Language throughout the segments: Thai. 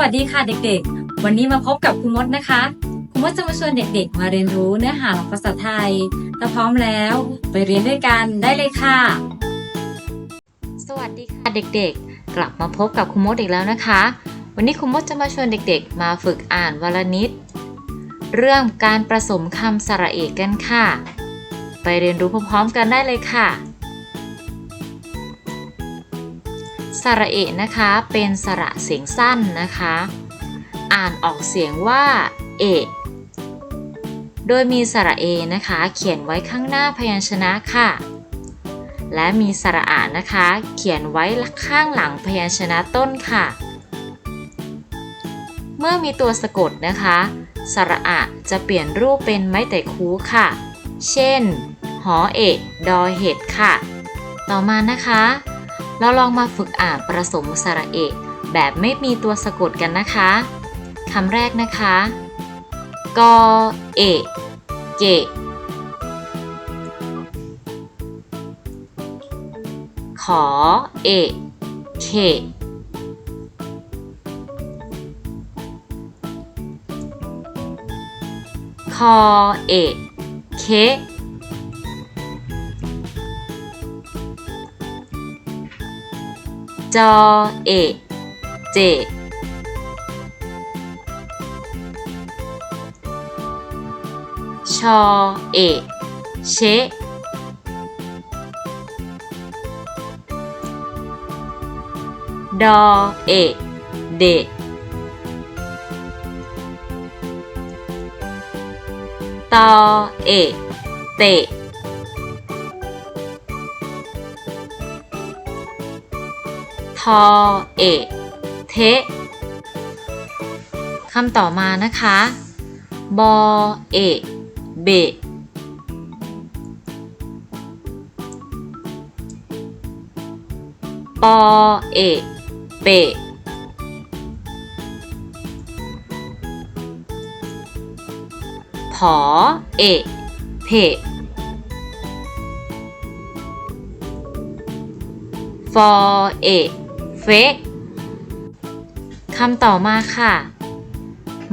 วัสดีค่ะเด็กๆ วันนี้มาพบกับครูมดนะคะครูมดจะมาชวนเด็กๆ มาเรียนรู้เนื้อหาของภาษาไทย ถ้าพร้อมแล้วไปเรียนด้วยกันได้เลยค่ะ สวัสดีค่ะเด็กๆ กลับมาพบกับครูมดอีกแล้วนะคะ วันนี้ครูมดจะมาชวนเด็กๆ มาฝึกอ่านวลนิด เรื่องการผสมคำสระเอกกันค่ะ ไปเรียนรู้พร้อมๆกันได้เลยค่ะ สระเอะนะคะ เป็นสระเสียงสั้นนะคะ อ่านออกเสียงว่า เอะโดยมีสระเอนะคะ เขียนไว้ข้างหน้าพยัญชนะค่ะ และมีสระอานะคะ เขียนไว้ข้างหลังพยัญชนะต้นค่ะ เมื่อมีตัวสะกดนะคะ สระอะจะเปลี่ยนรูปเป็นไม้แต่คูค่ะ เช่น หอเอกดอเห็ดค่ะ ต่อมานะคะ เราลองมาฝึกอ่านผสมสระเอกแบบไม่มีตัวสะกดกันนะคะคำแรกนะคะ กอเอกเกะขอเอกเขคอเอกเค จอเอ เจ ชอเอ เช ดอเอ เด ตอเอ เต ทอเอเทคำต่อมานะคะ บอเอเบะปอเอเปะผอเอเพะฟอเอ เฟกคำต่อมาค่ะ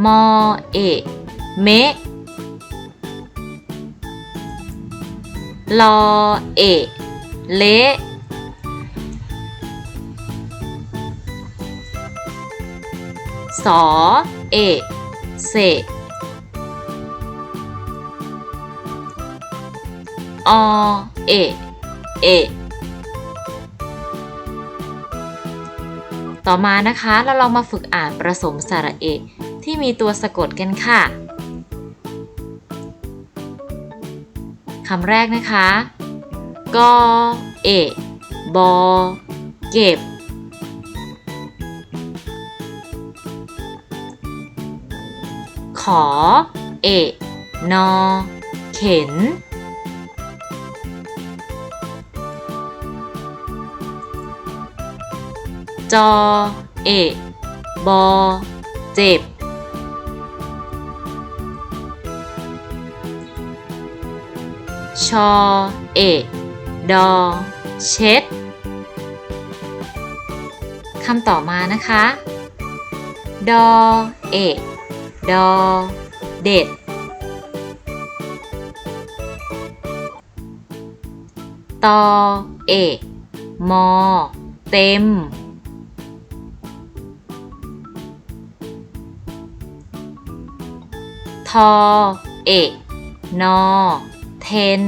มอเอเมะลอเอเละสอเอเสอเอเอ ต่อมานะคะเราลองมาฝึกอ่านประสมสระเอ ที่มีตัวสะกดกันค่ะคำแรกนะคะกอเอกบอเก็บขอเอกนอเข็น จอ เอบอ เจ็บ ชอ เอดอ เช็ด คำต่อมานะคะ ดอ เอดอ เด็ด ตอ เอมอ เต็ม ทอ เอกนอ เทน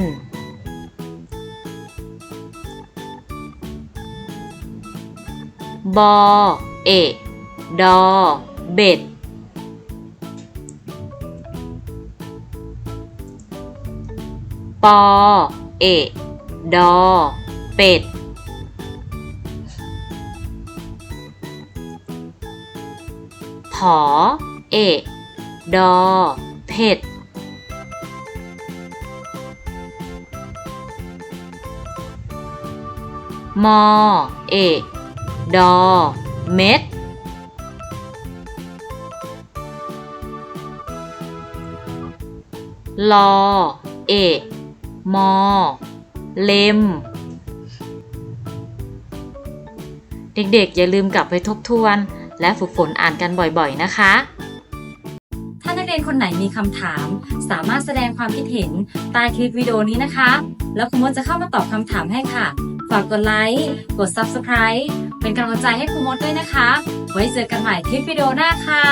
บอ เอกดอ เบ็ด ปอ เอกดอ เป็ด ผอ เอกดอ เผ็ดมอ เอ ดอ เม็ด ลอ เอ มอ เล็ม เด็กๆ อย่าลืมกลับไปทบทวน และฝึกฝนอ่านกันบ่อยๆ นะคะ คนไหนมีคำถาม สามารถแสดงความคิดเห็นใต้คลิปวิดีโอนี้นะคะ แล้วคุณมดจะเข้ามาตอบคำถามให้ค่ะ ฝากกดไลค์กด Subscribe เป็นกำลังใจให้คุณมดด้วยนะคะ ไว้เจอกันใหม่คลิปวิดีโอหน้าค่ะ